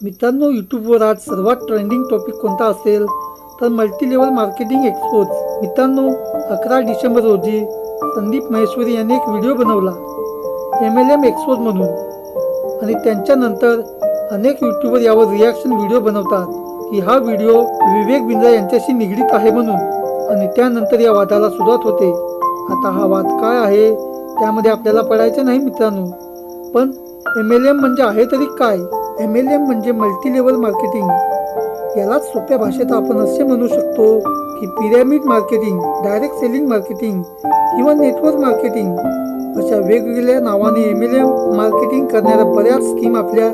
मित्रांनो यूट्यूबवर आज सर्वात ट्रेंडिंग टॉपिक कोणता असेल तर मल्टी लेवल मार्केटिंग एक्सपोज मित्रांनो अकरा डिसेंबर रोजी संदीप महेश्वरी यांनी एक व्हिडिओ बनवला एम एल एम एक्सपोज म्हणून. आणि त्यांच्यानंतर अनेक यूट्यूबर यावर रिॲक्शन व्हिडिओ बनवतात की हा व्हिडिओ विवेक बिंद्रा यांच्याशी निगडीत आहे म्हणून. आणि त्यानंतर या वादाला सुरुवात होते. आता हा वाद काय आहे त्यामध्ये आपल्याला पडायचे नाही मित्रांनो. पण एम एल एम म्हणजे आहे तरी काय? एम एल एम म्हणजे मल्टी लेवल मार्केटिंग यालाच सोप्या भाषेत आपण असे म्हणू शकतो की pyramid marketing direct selling marketing किंवा नेटवर्क मार्केटिंग अशा वेगवेगळ्या नावाने एम एल एम मार्केटिंग करणाऱ्या बऱ्याच स्कीम आपल्या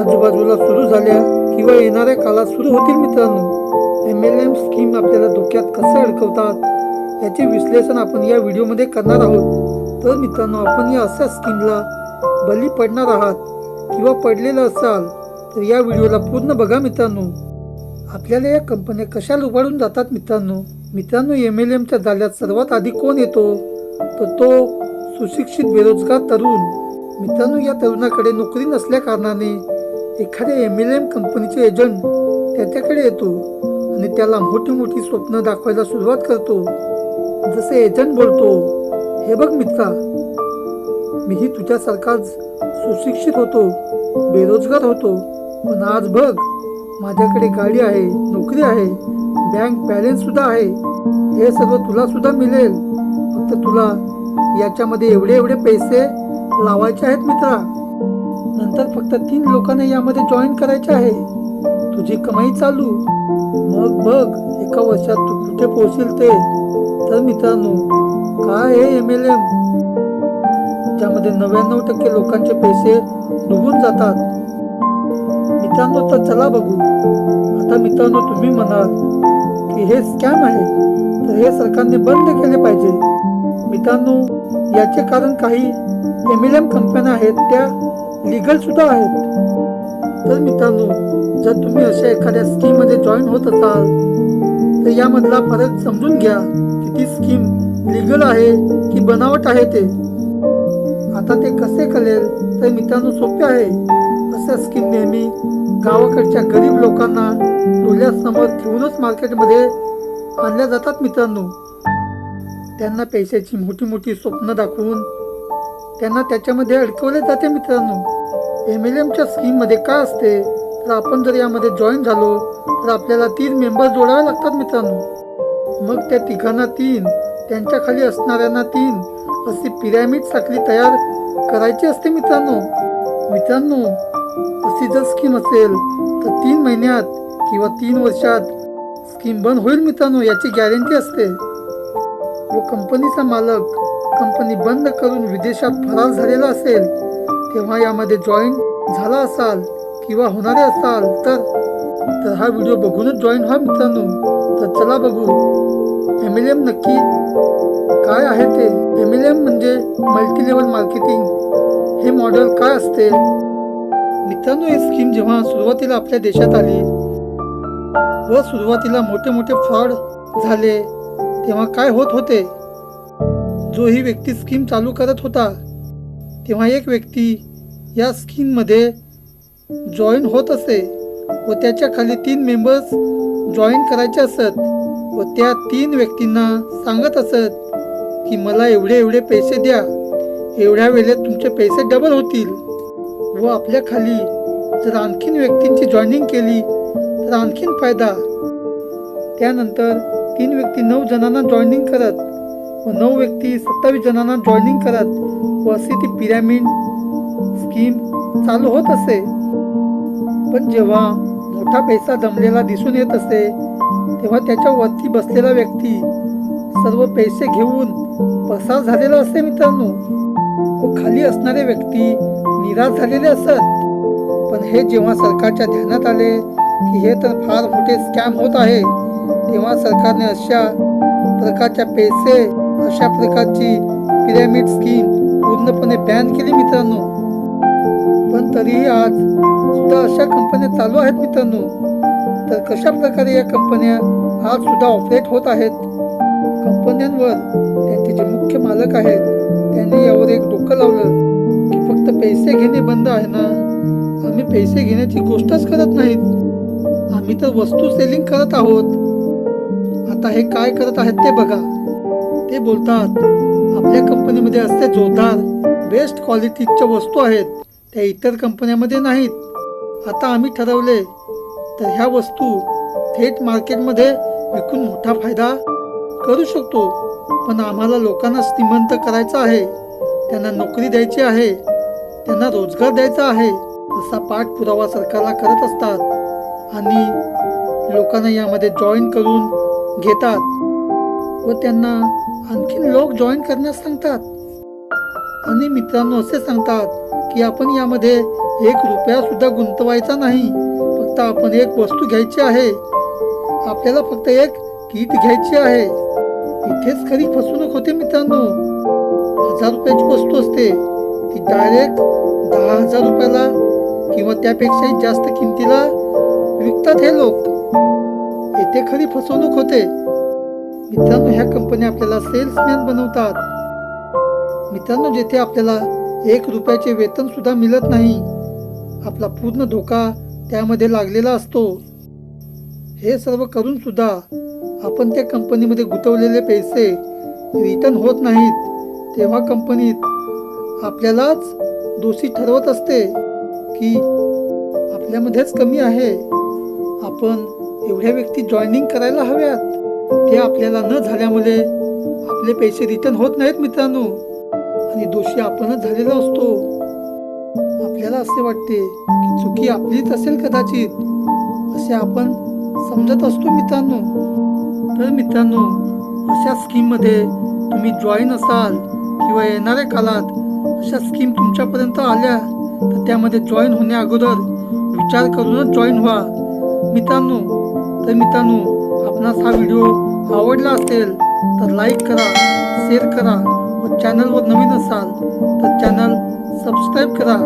आजूबाजूला सुरू झाल्या किंवा येणाऱ्या काळात सुरू होतील मित्रांनो. एम एल एम स्कीम आपल्याला धोक्यात कसे अडकवतात याचे विश्लेषण आपण या व्हिडिओमध्ये करणार आहोत. तर मित्रांनो आपण या अशा स्कीमला बली पडणार आहात. किंवा पडलेलं असाल तर या व्हिडिओला पूर्ण बघा मित्रांनो. आपल्याला या कंपन्या कशा लुबाडून जातात मित्रांनो? मित्रांनो एम एल एमच्या जाल्यात सर्वात आधी कोण येतो? तर तो सुशिक्षित बेरोजगार तरुण. मित्रांनो या तरुणाकडे नोकरी नसल्या कारणाने एखाद्या एम एल एम कंपनीचे एजंट त्याच्याकडे येतो आणि त्याला मोठी मोठी स्वप्न दाखवायला सुरुवात करतो. जसे एजंट बोलतो हे बघ मित्रा मीही तुझ्यासारखाच सुशिक्षित होतो बेरोजगार होतो. पण आज बघ माझ्याकडे गाडी आहे नोकरी आहे बँक बॅलन्स सुद्धा आहे. हे सर्व तुला सुद्धा मिळेल. फक्त तुला याच्यामध्ये एवढे एवढे पैसे लावायचे आहेत मित्रा. नंतर फक्त तीन लोकांना यामध्ये जॉईन करायचे आहे. तुझी कमाई चालू. मग बघ एका वर्षात तू कुठे पोहोचेल ते. तर मित्रांनो काय आहे एम एल एम त्यामध्ये नव्याण्णव टक्के लोकांचे पैसे डुबून जातात. मित्रांनो तर चला बघू. आता मित्रांनो तुम्ही म्हणाल की हे स्कॅम आहे. तर हे सरकारने बंद केले पाहिजे. मित्रांनो याचे कारण काही एम एल एम कंपन्या आहेत त्या लिगल सुद्धा आहेत. तर मित्रांनो जर तुम्ही अशा एखाद्या स्कीममध्ये जॉईन होत असाल तर यामधला फरक समजून घ्या की ती स्कीम लिगल आहे की बनावट आहे ते. आता ते कसे कळेल तर मित्रांनो सोपे आहे. अशा स्कीम नेहमी गावाकडच्या गरीब लोकांना डोळ्यासमोर ठेवूनच मार्केटमध्ये आणल्या जातात मित्रांनो. त्यांना पैशाची मोठी मोठी स्वप्न दाखवून त्यांना त्याच्यामध्ये अडकवले जाते मित्रांनो. एम एल एमच्या स्कीममध्ये काय असते? तर आपण जर यामध्ये जॉईन झालो तर आपल्याला तीन मेंबर जोडावे लागतात मित्रांनो. मग त्या तिघांना तीन त्यांच्या खाली असणाऱ्यांना तीन अशी पिरॅमिड साखळी तयार करायची असते मित्रांनो. मित्रांनो अशी जर स्कीम असेल तर तीन महिन्यात किंवा तीन वर्षात स्कीम बंद होईल मित्रांनो याची गॅरंटी असते. व कंपनीचा मालक कंपनी बंद करून विदेशात फरार झालेला असेल तेव्हा यामध्ये जॉईन झाला असाल किंवा होणारे असाल तर तर हा व्हिडिओ बघूनच जॉईन व्हा मित्रांनो. तर चला बघू. एम एल एम नक्की काय आहे ते? एम एल एम म्हणजे मल्टी लेवल मार्केटिंग हे मॉडेल काय असते? मित्रांनो ही स्कीम जेव्हा सुरुवातीला आपल्या देशात आली व सुरुवातीला मोठे मोठे फ्रॉड झाले तेव्हा काय होत होते? जो ही व्यक्ती स्कीम चालू करत होता तेव्हा एक व्यक्ती या स्कीममध्ये जॉईन होत असे व त्याच्याखाली तीन मेंबर्स जॉईन करायचे असत व त्या तीन व्यक्तींना सांगत असत की मला एवढे एवढे पैसे द्या. एवढ्या वेळेत तुमचे पैसे डबल होतील. व आपल्या खाली जर आणखीन व्यक्तींची जॉईनिंग केली तर आणखीन फायदा. त्यानंतर तीन व्यक्ती नऊ जणांना जॉईनिंग करत व नऊ व्यक्ती सत्तावीस जणांना जॉईनिंग करत व अशी ती पिरॅमिड स्कीम चालू होत असे. पण जेव्हा मोठा पैसा जमलेला दिसून येत असे तेव्हा त्याच्या वरती बसलेला व्यक्ती सर्व पैसे घेऊन पसार झालेला असे मित्रांनो. व खाली असणारे व्यक्ती निराश झालेले असत. पण हे जेव्हा सरकारच्या ध्यानात आले की हे तर फार मोठे स्कॅम होत आहे तेव्हा सरकारने अशा प्रकारच्या पैसे अशा प्रकारची पिरॅमिड स्कीम पूर्णपणे बॅन केली मित्रांनो. पण तरीही आज सुद्धा अशा कंपन्या चालू आहेत मित्रांनो. तर कशा प्रकारे या कंपन्या आज सुद्धा ऑपरेट होत आहेत? कंपन्यांवर मालक आहेत. त्यांनी यावर एक डोकं लावलं की फक्त पैसे घेणे बंद आहे ना? आम्ही पैसे घेण्याची गोष्टच करत नाहीत. आम्ही तर वस्तू सेलिंग करत आहोत. आता हे काय करत आहेत ते बघा. ते बोलतात आपल्या कंपनीमध्ये असते जोरदार बेस्ट क्वालिटीच्या वस्तू आहेत. त्या इतर कंपन्यामध्ये नाहीत. आता आम्ही ठरवले तर ह्या वस्तू थेट मार्केटमध्ये विकून मोठा फायदा करू शकतो. पण आम्हाला लोकांना श्रीमंत करायचं आहे. त्यांना नोकरी द्यायची आहे. त्यांना रोजगार द्यायचा आहे. असा पाठपुरावा सरकारला करत असतात. आणि लोकांना यामध्ये जॉईन करून घेतात. व त्यांना आणखीन लोक जॉईन करण्यास सांगतात. आणि मित्रांनो असे सांगतात की आपण यामध्ये एक रुपया सुद्धा गुंतवायचा नाही. फक्त आपण एक वस्तू घ्यायची आहे. आपल्याला फक्त एक किट घ्यायची आहे. इथेच खरी फसवणूक होते मित्रांनो. हजार रुपयाची वस्तू असते. ती डायरेक्ट दहा हजार रुपयाला किंवा त्यापेक्षाही जास्त किमतीला विकतात हे लोक. येथे खरी फसवणूक होते. मित्रांनो ह्या कंपन्या आपल्याला सेल्समॅन बनवतात. मित्रांनो जेथे आपल्याला एक रुपयाचे वेतन सुद्धा मिळत नाही. आपला पूर्ण धोका त्यामध्ये लागलेला असतो. हे सर्व करून सुद्धा आपण त्या कंपनीमध्ये गुंतवलेले पैसे रिटर्न होत नाहीत तेव्हा कंपनीत आपल्यालाच दोषी ठरवत असते की आपल्यामध्येच कमी आहे. आपण एवढ्या व्यक्ती जॉईनिंग करायला हव्यात. ते आपल्याला न झाल्यामुळे आपले पैसे रिटर्न होत नाहीत मित्रांनो. आणि दोषी आपणच झालेला असतो. आपल्याला असे वाटते की चुकी आपलीच असेल कदाचित असे आपण समजत असतो मित्रांनो. तर मित्रांनो अशा स्कीममध्ये तुम्ही जॉईन असाल किंवा येणाऱ्या काळात अशा स्कीम तुमच्यापर्यंत आल्या तर त्यामध्ये जॉईन होण्या अगोदर विचार करूनच जॉईन व्हा. मित्रांनो तर मित्रांनो आपणास हा व्हिडिओ आवडला असेल तर लाईक करा शेअर करा व चॅनलवर नवीन असाल तर चॅनल सबस्क्राईब करा.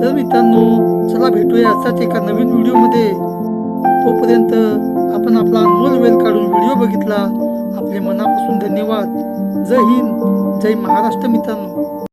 तर मित्रांनो चला भेटूया असाच एका नवीन व्हिडिओमध्ये तोपर्यंत आपण आपला अनमोल वेळ काढून व्हिडिओ बघितला. आपले मनापासून धन्यवाद. जय हिंद. जय महाराष्ट्र मित्रांनो.